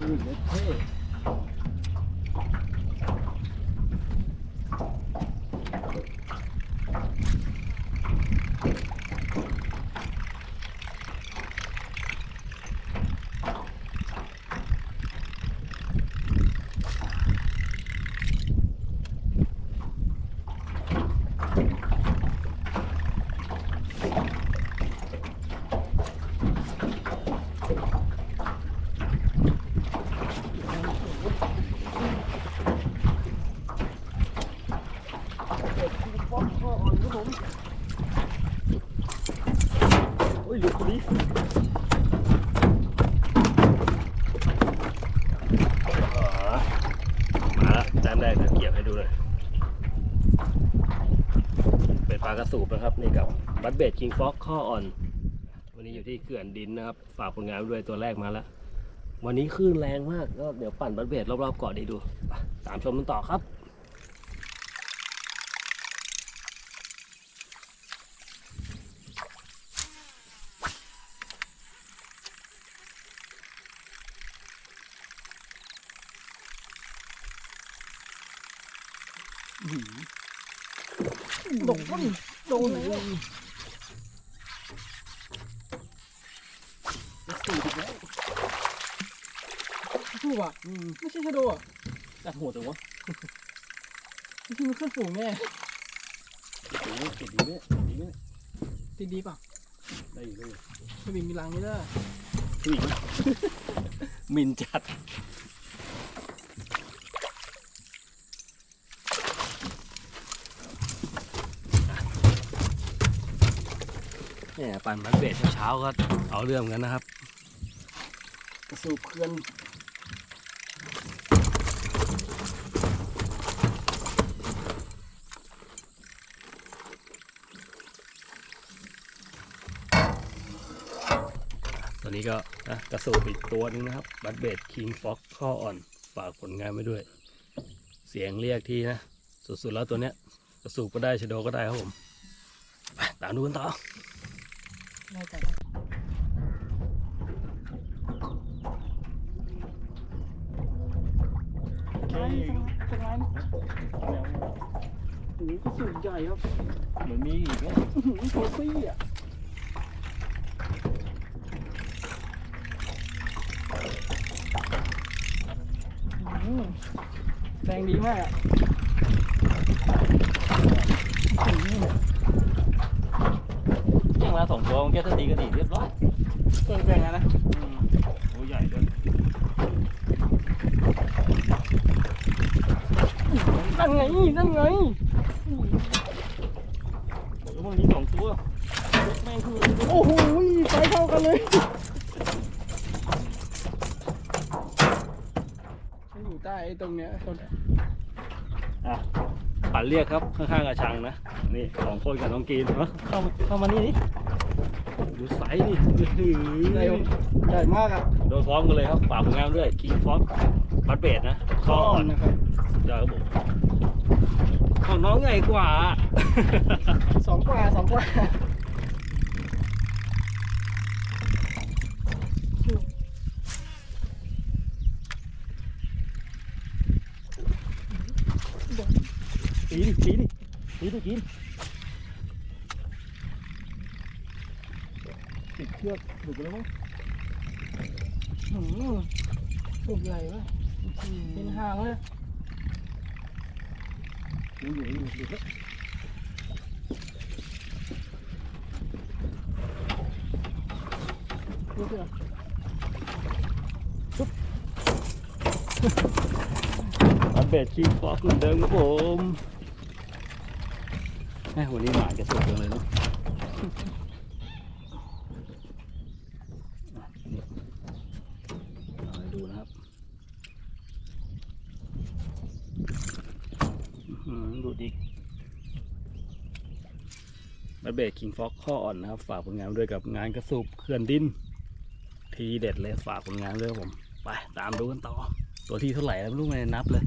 อืม ลุดพอดีอ๋อมาแล้วจานแรกเดี๋ยวเก็บให้ดูเลยเป็นปลากระสูบนะครับนี่กับบัตเบดคิงฟ็อกข้ออ่อน วันนี้อยู่ที่เขื่อนดินนะครับฝากผลงานด้วยตัวแรกมาแล้ว วันนี้คลื่นแรงมากก็เดี๋ยวปั่นบัตเบดรอบๆเกาะดีดูตามชมกันต่อครับ โดนโดนแล้วสูบอีกแล้วถูกอะไม่ใช่ชะโดอะจัดหัวจังวะนี่คือมันขึ้นฝูงแน่โอ้โหเก็บดีเนี่ยดีเนี่ยติดดีป่ะได้อยู่ได้อยู่สวิงมีรังนี่ได้อผู้หญิงมินจัด เนี่ยปั่นบัตเบดเช้าๆก็เอาเรื่องกันนะครับกระสูบเคลื่อนตัวนี้ก็นะกระสูบอีกตัวหนึงนะครับ บัตเบดคิงฟ็อกข้ออ่อนฝากผลงานไว้ด้วย เสียงเรียกที่นะ สุดๆแล้วตัวเนี้ยกระสูบก็ได้ชะโดก็ได้ครับผม ไปตามดูกันต่อ ได้แต่โอเคสไลด์โอ้โหกระสุนใหญ่ครับ เหมือนมีอีกนะอื้อหือโทฟี่อะอื้อหือแรงดีมากอะอื้อหือ ยิงมาสองตัวมันแค่สตีก็ดีเรียบร้อยเก่งๆอะนะโอ้ใหญ่ด้วยนั่นไงนั่นไงแล้วมันมีสองตัวแม่งคือโอ้โหไฟเท่ากันเลยฉันอยู่ใต้ไอ้ตรงเนี้ยคนอะปั่นเรียกครับข้างๆกระชังนะนี่สองคนกับน้องกรีนเนอะเข้ามาเข้ามานี่นี่ ดูไซส์นี่อื้อหือใหญ่ใหญ่มากอะโดนพร้อมกันเลยครับฝากผลงานด้วยคิงฟ็อกบัตเบดนะข้ออ่อนนะครับยอดครับผมของน้องใหญ่กว่าสองกว่าสองกว่าตีดิตีดิตีดิกิน ติดเชือกหลุดไปแล้วมั้งหืมถูกใหญ่เลยเป็นหางเลยอยู่อยู่อยู่อยู่แล้วดูสิอัปเดตคิงฟอกเหมือนเดิมครับผมแม่วันนี้หมาจะสุดจังเลยเนาะอะนี่เอาให้ดูนะครับอื้อหือ ดูดิบัตเบรคิงฟ็อกข้ออ่อนนะครับ ฝากผลงานด้วยกับงานกระสุบเคลื่อนดิน ทีเด็ดเลยฝากผลงานด้วยผม ไปตามดูกันต่อ ตัวที่เท่าไหร่แล้วไม่รู้ไม่นับเลย